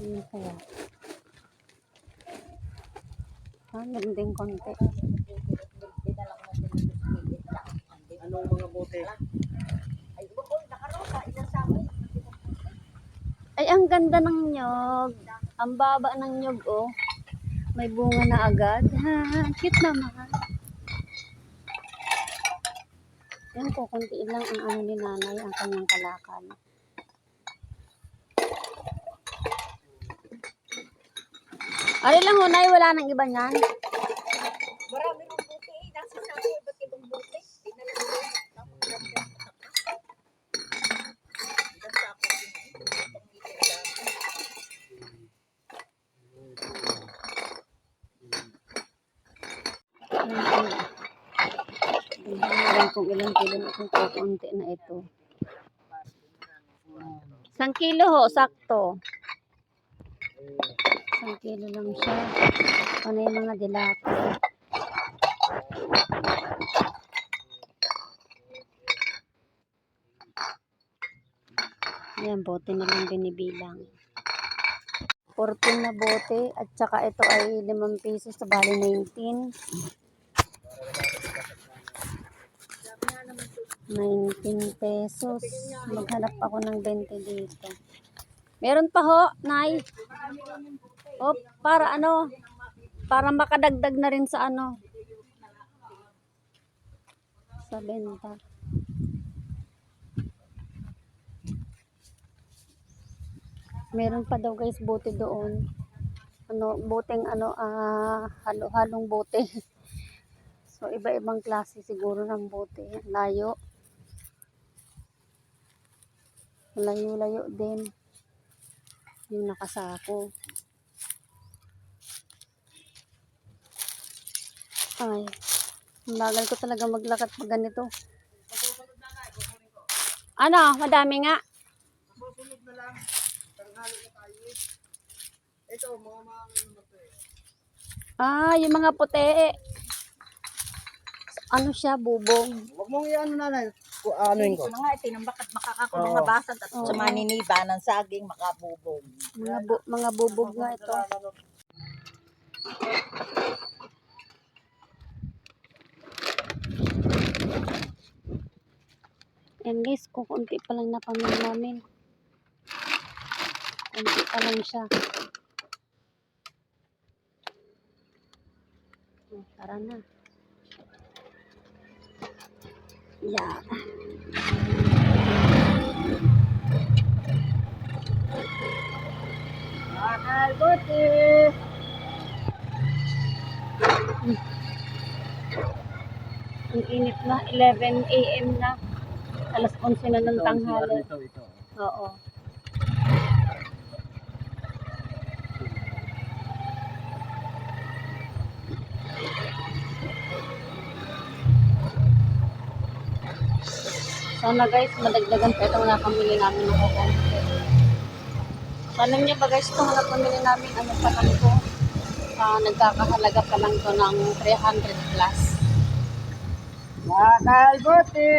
Yun kaya. Ah, din konti. Anong mga bote? Ay, ang ganda ng nyog. Ang baba ng nyog, oh. May bunga na agad. Ha, cute naman. Yan po, konti lang ang ano ni nanay, ang kanyang kalakal. Ari lang, hunay, wala nang iba niyan. Marami ng buti eh. Nasa sabi, iba't ibang buti. Tingnan kung ilang kilo na itong kukunti na ito. Isang kilo ho, sakto. Isang kilo lang siya. Ano yung mga dilata. Ayan, bote na lang binibilang. 14 na bote at saka ito ay 5 pesos sa bali 19. 19 pesos. Maghanap ako ng 20 dito. Meron pa ho, Nay. O, para ano? Para makadagdag na rin sa ano? Sa benta. Meron pa daw guys bote doon. Ano, boteng ano, ah, halo-halong bote. So, iba-ibang klase siguro ng bote. Layo. Layo-layo din. Yung nakasako. Ay, ang bagal ko talaga maglakad pag ganito. Ano, madami nga. Susunod na lang. Tanghali na tayo. Ito, mga mga. Ah, yung mga puti. Ano siya, bubong. Huwag mong i-ano nanay. Ku- Anuin ko. Ito na nga, tinambak at makakako Oo. mga basag at sa maniniba ng saging makabubog. Mga, bu- mga bubog nga ito. And guys, kukunti pa lang na pamilya namin. Kunti pa lang siya. Oh, Tara na. Yeah. Mahal buti! Ang init na. 11 a.m. na. Alas 11 na ng tanghali. Ito, ito. Oo. Sana guys, madagdagan pa itong nakamili namin ng kukonti. Sana niyo ba guys, itong napamili namin, ano pa lang to, ah, nagkakahalaga pa lang to ng 300 plus. Mahal buti!